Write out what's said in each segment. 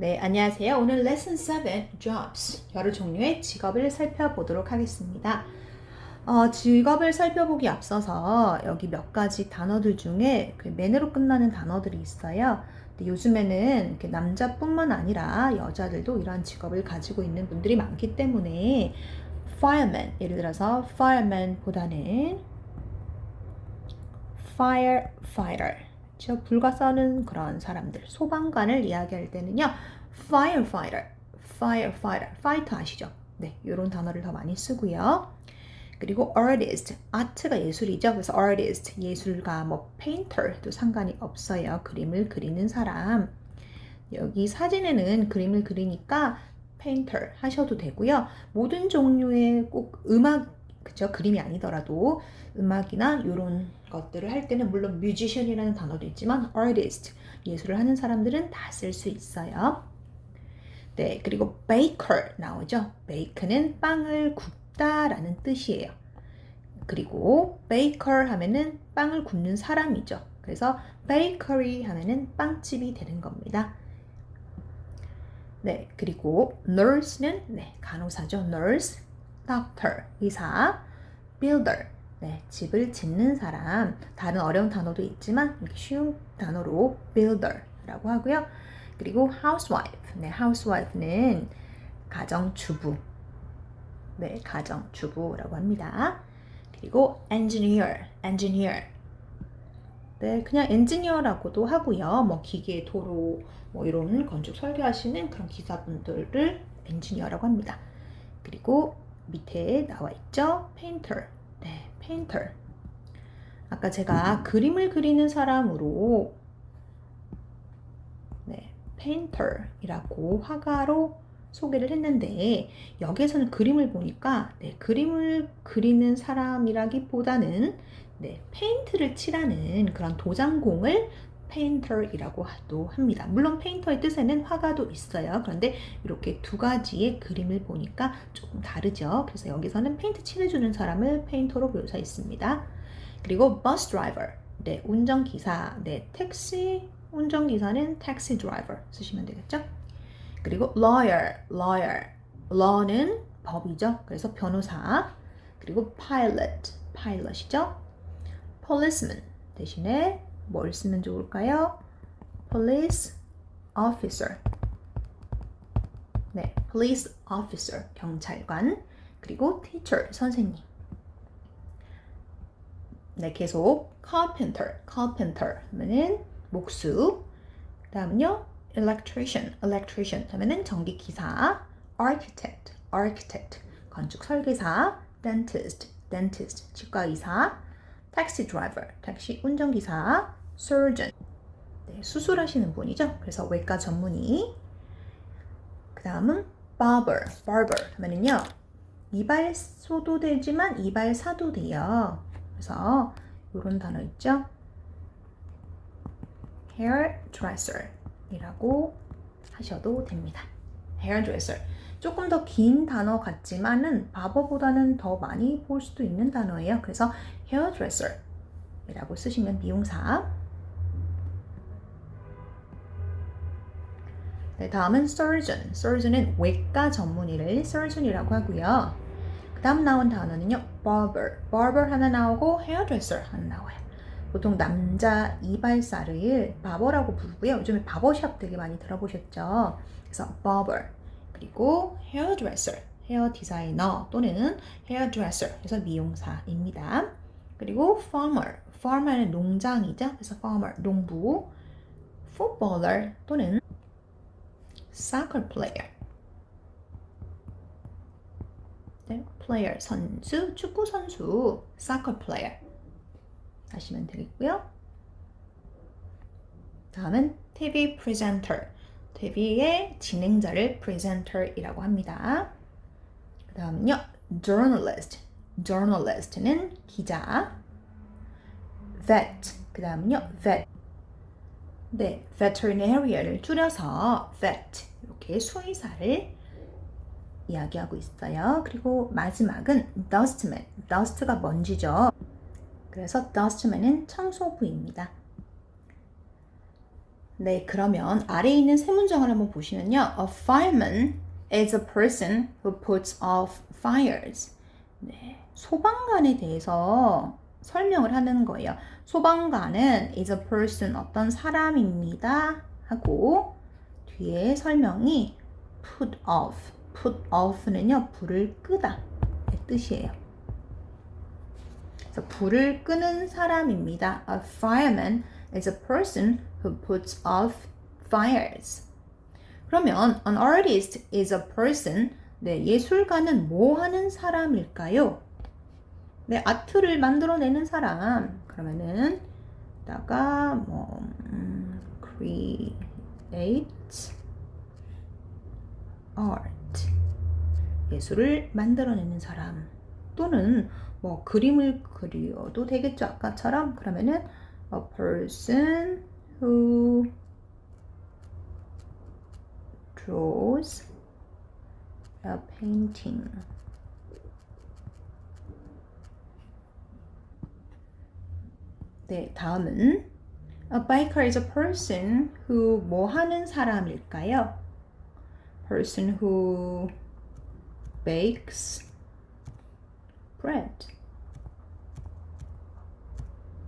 네, 안녕하세요. 오늘 레슨 7 jobs 여러 종류의 직업을 살펴보도록 하겠습니다. 어, 직업을 살펴보기 앞서서 여기 몇 가지 단어들 중에 그 man으로 끝나는 단어들이 있어요. 근데 요즘에는 남자뿐만 아니라 여자들도 이러한 직업을 가지고 있는 분들이 많기 때문에 fireman 예를 들어서 fireman보다는 firefighter 저 불과 써는 그런 사람들 소방관을 이야기할 때는요 firefighter, firefighter, fighter 아시죠? 네, 이런 단어를 더 많이 쓰고요. 그리고 artist, 아트가 예술이죠. 그래서 artist, 예술가, 뭐 painter도 상관이 없어요. 그림을 그리는 사람. 여기 사진에는 그림을 그리니까 painter 하셔도 되고요. 모든 종류의 꼭 음악 그쵸 그림이 아니더라도 음악이나 이런 것들을 할 때는 물론 musician이라는 단어도 있지만 artist 예술을 하는 사람들은 다 쓸 수 있어요. 네, 그리고 baker 나오죠. bake는 빵을 굽다라는 뜻이에요. 그리고 baker 하면은 빵을 굽는 사람이죠. 그래서 bakery 하면은 빵집이 되는 겁니다. 네, 그리고 nurse는 네, 간호사죠. nurse, doctor, 의사, builder, 네, 집을 짓는 사람. 다른 어려운 단어도 있지만 쉬운 단어로 builder라고 하고요. 그리고 housewife, 네, housewife는 가정주부, 네, 가정주부라고 합니다. 그리고 engineer, engineer. 네, 그냥 엔지니어라고도 하고요. 뭐 기계, 도로, 뭐 이런 건축 설계하시는 그런 기사분들을 엔지니어라고 합니다. 그리고 밑에 나와 있죠. painter. 네, painter. 아까 제가 그림을 그리는 사람으로 네, painter이라고 화가로 소개를 했는데 여기에서는 그림을 보니까 네, 그림을 그리는 사람이라기보다는 네, 페인트를 칠하는 그런 도장공을 페인터이라고 도 합니다. 물론 페인터의 뜻에는 화가도 있어요. 그런데 이렇게 두 가지의 그림을 보니까 조금 다르죠. 그래서 여기서는 페인트 칠해주는 사람을 페인터로 묘사했습니다. 그리고 bus driver, 네, 운전기사, 네, 택시 운전기사는 taxi driver 쓰시면 되겠죠. 그리고 lawyer, lawyer, law는 법이죠. 그래서 변호사. 그리고 pilot, pilot이죠. policeman 대신에 뭘 쓰면 좋을까요? police officer. 네, police officer 경찰관. 그리고 teacher 선생님. 네, 계속 carpenter, carpenter 하면은 목수. 그다음은요 electrician, electrician 하면은 전기 기사. architect, architect 건축 설계사. dentist, dentist 치과 의사. taxi driver, 택시 운전기사. Surgeon, 네, 수술하시는 분이죠. 그래서 외과 전문의. 그 다음은 barber, barber 하면은요 이발소도 되지만 이발사도 돼요. 그래서 이런 단어 있죠. hairdresser이라고 하셔도 됩니다. hairdresser. 조금 더 긴 단어 같지만은 바버보다는 더 많이 볼 수도 있는 단어예요. 그래서 hairdresser이라고 쓰시면 미용사. 네, 다음은 surgeon. surgeon은 외과 전문의를 surgeon이라고 하고요. 그 다음 나온 단어는요, barber. barber 하나 나오고 hairdresser 하나 나와요. 보통 남자 이발사를 바버라고 부르고요. 요즘에 바버샵 되게 많이 들어보셨죠? 그래서 barber. 그리고 hairdresser. 헤어 디자이너 또는 hairdresser. 그래서 미용사입니다. 그리고 farmer. farmer는 농장이죠. 그래서 farmer, 농부. footballer 또는 soccer player. 네, player 선수, 축구 선수, soccer player 하시면 되겠고요. 다음은 TV presenter. TV의 진행자를 presenter이라고 합니다. 그 다음은요, journalist. journalist는 기자. vet. 그 다음은요, vet. 네, veterinarian을 줄여서 vet 이렇게 수의사를 이야기하고 있어요. 그리고 마지막은 dustman. dust가 먼지죠. 그래서 dustman은 청소부입니다. 네, 그러면 아래에 있는 세 문장을 한번 보시면요. A fireman is a person who puts off fires. 네, 소방관에 대해서 설명을 하는 거예요. 소방관은 is a person 어떤 사람입니다 하고 뒤에 설명이 put off. put off는요 불을 끄다 의 뜻이에요. 그래서 불을 끄는 사람입니다. A fireman is a person who puts off fires. 그러면 an artist is a person. 네, 예술가는 뭐 하는 사람일까요? 네, 아트를 만들어내는 사람. 그러면은 다가 뭐 음, create art. 예술을 만들어내는 사람. 또는 뭐 그림을 그려도 되겠죠. 아까처럼 그러면은 a person who draws a painting. 네, 다음은 a biker is a person who 뭐 하는 사람일까요? person who bakes bread.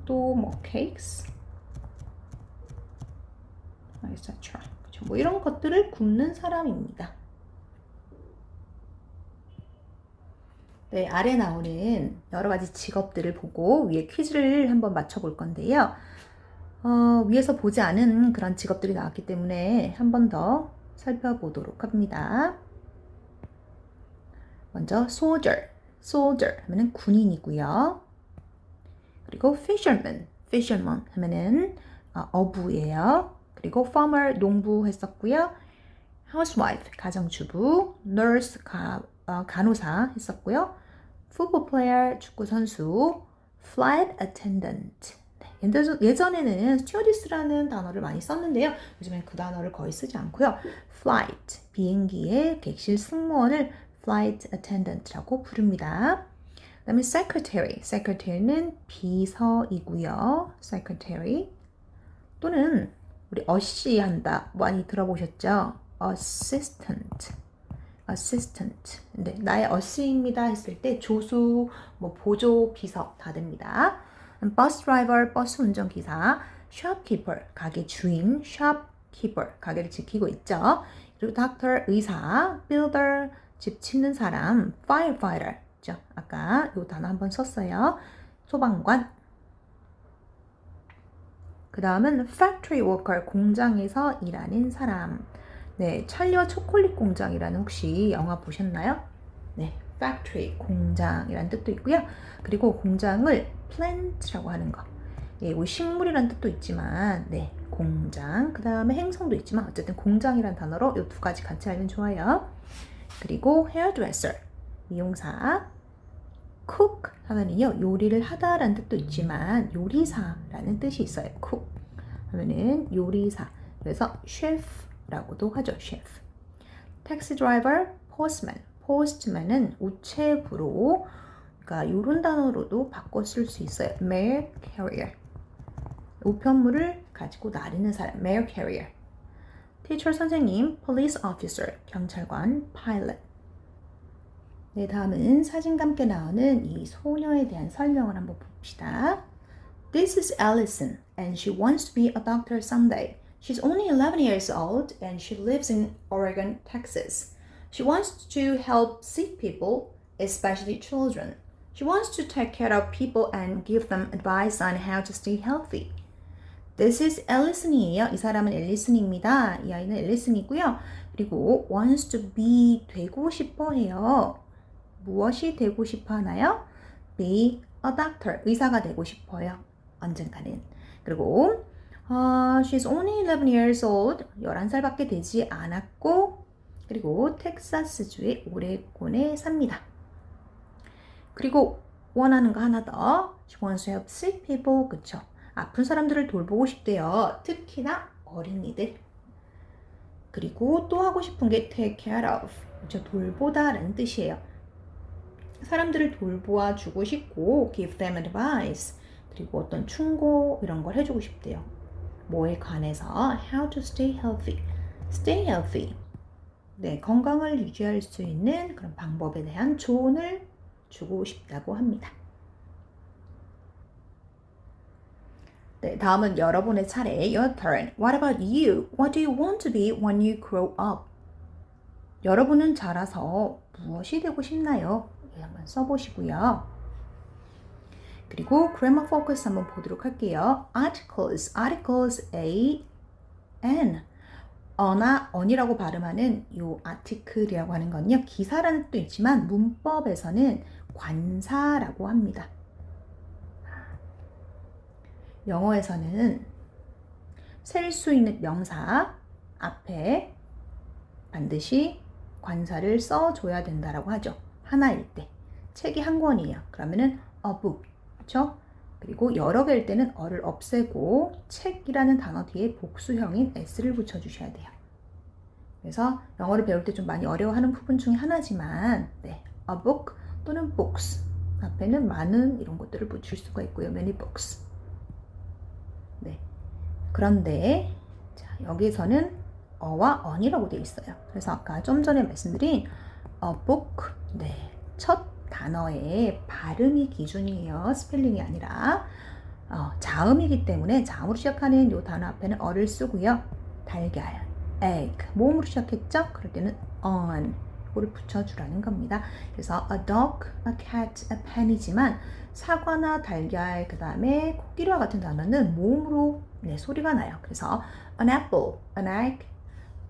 또 뭐 cakes, etc. 그렇죠. 뭐 이런 것들을 굽는 사람입니다. 네, 아래 나오는 여러 가지 직업들을 보고 위에 퀴즈를 한번 맞춰볼 건데요. 어, 위에서 보지 않은 그런 직업들이 나왔기 때문에 한 번 더 살펴보도록 합니다. 먼저 soldier, soldier 하면은 군인이고요. 그리고 fisherman, fisherman 하면은 어, 어부예요. 그리고 farmer 농부 했었고요. housewife 가정주부, nurse 가, 어, 간호사 했었고요. Football player 축구 선수, flight attendant 네, 예전에는 스튜어디스라는 단어를 많이 썼는데요. 요즘엔 그 단어를 거의 쓰지 않고요. flight 비행기의 객실 승무원을 flight attendant라고 부릅니다. 그 다음에 secretary, secretary는 비서이고요. secretary 또는 우리 어시한다 많이 들어보셨죠? assistant, assistant. 네, 나의 어시입니다 했을 때 조수, 뭐 보조, 비서 다 됩니다. bus driver, 버스 운전기사, shopkeeper, 가게 주인, shopkeeper, 가게를 지키고 있죠. 그리고 doctor, 의사, builder, 집 짓는 사람, firefighter, 죠. 아까 이 단어 한번 썼어요. 소방관. 그 다음은 factory worker, 공장에서 일하는 사람. 네, 찰리와 초콜릿 공장이라는 혹시 영화 보셨나요? 네, factory, 공장이라는 뜻도 있고요. 그리고 공장을 plant라고 하는 거. 예, 뭐 식물이라는 뜻도 있지만, 네, 공장. 그 다음에 행성도 있지만, 어쨌든 공장이라는 단어로 이 두 가지 같이 알면 좋아요. 그리고 hairdresser, 미용사. cook 하면은요, 요리를 하다라는 뜻도 있지만, 요리사라는 뜻이 있어요. cook 하면은 요리사. 그래서 셰프 라고도 하죠, 셰프. taxi driver, postman. postman은 우체부로 그러니까 이런 단어로도 바꿔 쓸 수 있어요. mail carrier. 우편물을 가지고 나르는 사람, mail carrier. teacher 선생님, police officer, 경찰관, pilot. 네, 다음은 사진과 함께 나오는 이 소녀에 대한 설명을 한번 봅시다. This is Allison, and she wants to be a doctor someday. She's only 11 years old, and she lives in Oregon, Texas. She wants to help sick people, especially children. She wants to take care of people and give them advice on how to stay healthy. This is Allison이에요. 이 사람은 앨리슨입니다. 이 아이는 앨리슨이고요. 그리고 wants to be 되고 싶어 해요. 무엇이 되고 싶어 하나요? Be a doctor. 의사가 되고 싶어요. 언젠가는. 그리고 uh, she's only 11 years old. 11살밖에 되지 않았고 그리고 텍사스주의 오레곤에 삽니다. 그리고 원하는 거 하나 더. She wants to help sick people. 그쵸? 아픈 사람들을 돌보고 싶대요. 특히나 어린이들. 그리고 또 하고 싶은 게 take care of. 그쵸? 돌보다라는 뜻이에요. 사람들을 돌보아 주고 싶고 give them advice. 그리고 어떤 충고 이런 걸 해주고 싶대요. 뭐에 관해서 how to stay healthy. stay healthy. 네, 건강을 유지할 수 있는 그런 방법에 대한 조언을 주고 싶다고 합니다. 네, 다음은 여러분의 차례. Your turn. What about you? What do you want to be when you grow up? 여러분은 자라서 무엇이 되고 싶나요? 네, 한번 써보시고요. 그리고 grammar focus 한번 보도록 할게요. articles, articles A, N. 어나 언이라고 발음하는 요 article이라고 하는 건요. 기사라는 뜻도 있지만 문법에서는 관사라고 합니다. 영어에서는 셀 수 있는 명사 앞에 반드시 관사를 써줘야 된다라고 하죠. 하나일 때. 책이 한 권이에요. 그러면은 a book. 그렇죠? 그리고 여러 개일 때는 어를 없애고 책이라는 단어 뒤에 복수형인 s를 붙여주셔야 돼요. 그래서 영어를 배울 때 좀 많이 어려워하는 부분 중에 하나지만 네, a book 또는 books 앞에는 많은 이런 것들을 붙일 수가 있고요. many books. 네. 그런데 자, 여기서는 어와 on이라고 되어 있어요. 그래서 아까 좀 전에 말씀드린 a book 네. 첫 단어의 발음이 기준이에요. 스펠링이 아니라 어, 자음이기 때문에 자음으로 시작하는 이 단어 앞에는 어를 쓰고요. 달걀, egg, 모음으로 시작했죠? 그럴 때는 on 이거를 붙여주라는 겁니다. 그래서 a dog, a cat, a pen이지만 사과나 달걀, 그 다음에 코끼리와 같은 단어는 모음으로 네, 소리가 나요. 그래서 an apple, an egg,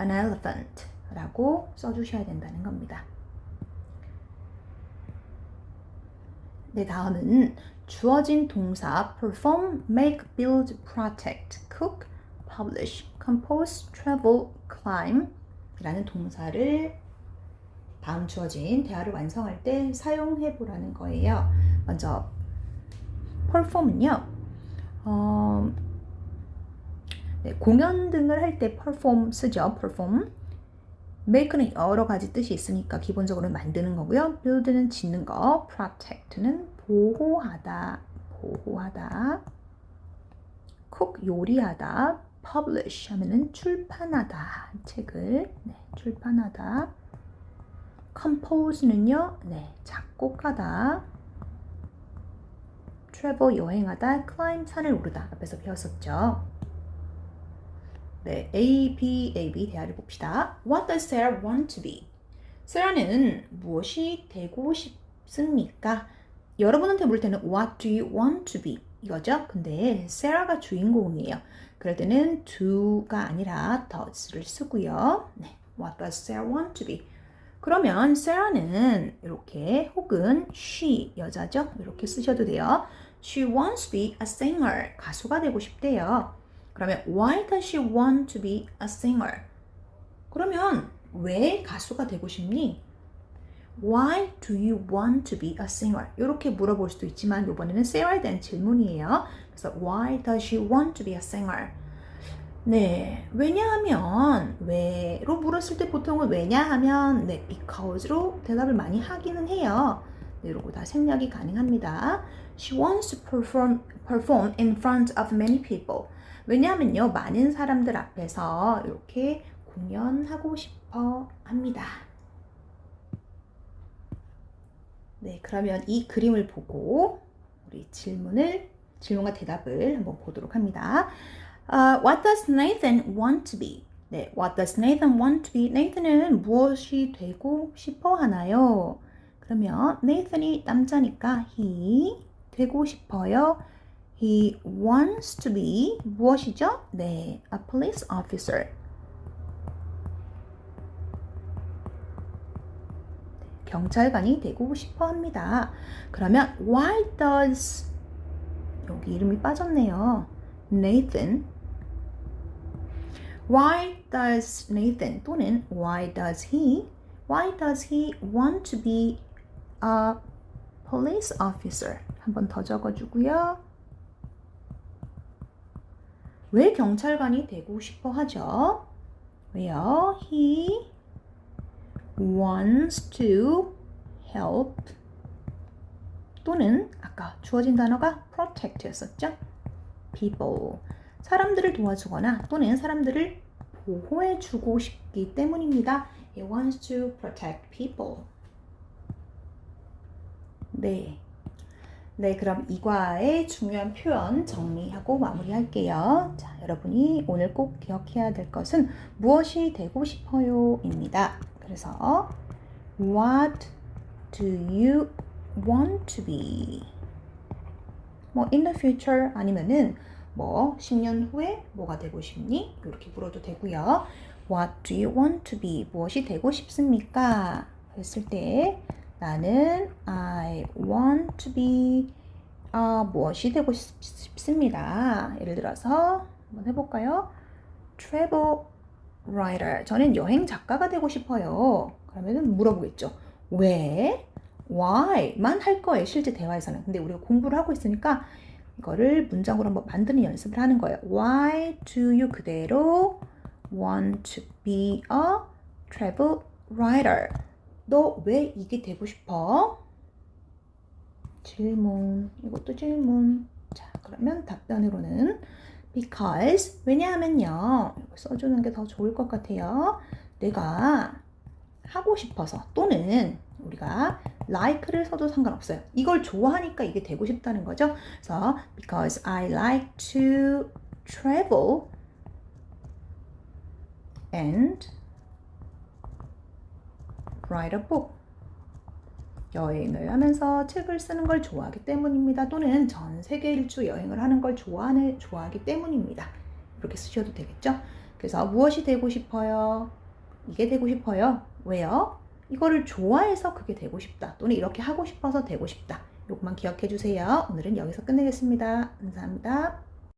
an elephant 라고 써주셔야 된다는 겁니다. 네, 다음은 주어진 동사 perform, make, build, protect, cook, publish, compose, travel, climb 이라는 동사를 다음 주어진 대화를 완성할 때 사용해 보라는 거예요. 먼저 perform은요. 어, 네, 공연 등을 할 때 perform 쓰죠. perform. Make는 여러 가지 뜻이 있으니까 기본적으로 만드는 거고요. build는 짓는 거, protect는 보호하다, 보호하다. cook 요리하다, publish 하면은 출판하다, 책을 네, 출판하다. compose는요, 네, 작곡하다. travel 여행하다, climb 산을 오르다 앞에서 배웠었죠. 네, A, B, A, B 대화를 봅시다. What does Sarah want to be? 세라는 무엇이 되고 싶습니까? 여러분한테 물을 때는 What do you want to be? 이거죠. 근데 세라가 주인공이에요. 그럴 때는 do가 아니라 does를 쓰고요. 네, What does Sarah want to be? 그러면 세라는 이렇게 혹은 she 여자죠. 이렇게 쓰셔도 돼요. She wants to be a singer. 가수가 되고 싶대요. 그러면 why does she want to be a singer? 그러면 왜 가수가 되고 싶니? Why do you want to be a singer? 이렇게 물어볼 수도 있지만 이번에는 Sarah에 대한 질문이에요. 그래서 Why does she want to be a singer? 네, 왜냐하면 왜로 물었을 때 보통은 왜냐하면 네, because로 대답을 많이 하기는 해요. 네, 이러고 다 생략이 가능합니다. She wants to perform perform in front of many people. 왜냐하면요, 많은 사람들 앞에서 이렇게 공연하고 싶어 합니다. 네, 그러면 이 그림을 보고 우리 질문을 질문과 대답을 한번 보도록 합니다. Uh, what does Nathan want to be? 네, what does Nathan want to be? Nathan은 무엇이 되고 싶어 하나요? 그러면 Nathan이 남자니까 he 되고 싶어요. He wants to be 무엇이죠? 네, a police officer. 경찰관이 되고 싶어 합니다. 그러면 why does 여기 이름이 빠졌네요. Nathan Why does Nathan 또는 why does he why does he want to be a police officer? 한번 더 적어 주고요. 왜 경찰관이 되고 싶어 하죠? 왜요? He wants to help 또는 아까 주어진 단어가 protect였었죠? people 사람들을 도와주거나 또는 사람들을 보호해주고 싶기 때문입니다. He wants to protect people. 네. 네, 그럼 이 과의 중요한 표현 정리하고 마무리할게요. 자, 여러분이 오늘 꼭 기억해야 될 것은 무엇이 되고 싶어요? 입니다. 그래서 What do you want to be? 뭐 in the future 아니면은 뭐 10년 후에 뭐가 되고 싶니? 이렇게 물어도 되고요. What do you want to be? 무엇이 되고 싶습니까? 했을 때 나는 I want to be 아, 무엇이 되고 싶, 싶습니다. 예를 들어서 한번 해볼까요? Travel writer. 저는 여행 작가가 되고 싶어요. 그러면은 물어보겠죠. 왜? Why?만 할 거예요. 실제 대화에서는. 근데 우리가 공부를 하고 있으니까 이거를 문장으로 한번 만드는 연습을 하는 거예요. Why do you 그대로 want to be a travel writer? 너 왜 이게 되고 싶어? 질문. 이것도 질문. 자, 그러면 답변으로는 because 왜냐하면요. 써주는 게 더 좋을 것 같아요. 내가 하고 싶어서 또는 우리가 like를 써도 상관없어요. 이걸 좋아하니까 이게 되고 싶다는 거죠. 그래서 because I like to travel and write a book. 여행을 하면서 책을 쓰는 걸 좋아하기 때문입니다. 또는 전 세계 일주 여행을 하는 걸 좋아하는, 좋아하기 때문입니다. 이렇게 쓰셔도 되겠죠? 그래서 무엇이 되고 싶어요? 이게 되고 싶어요. 왜요? 이거를 좋아해서 그게 되고 싶다. 또는 이렇게 하고 싶어서 되고 싶다. 요것만 기억해 주세요. 오늘은 여기서 끝내겠습니다. 감사합니다.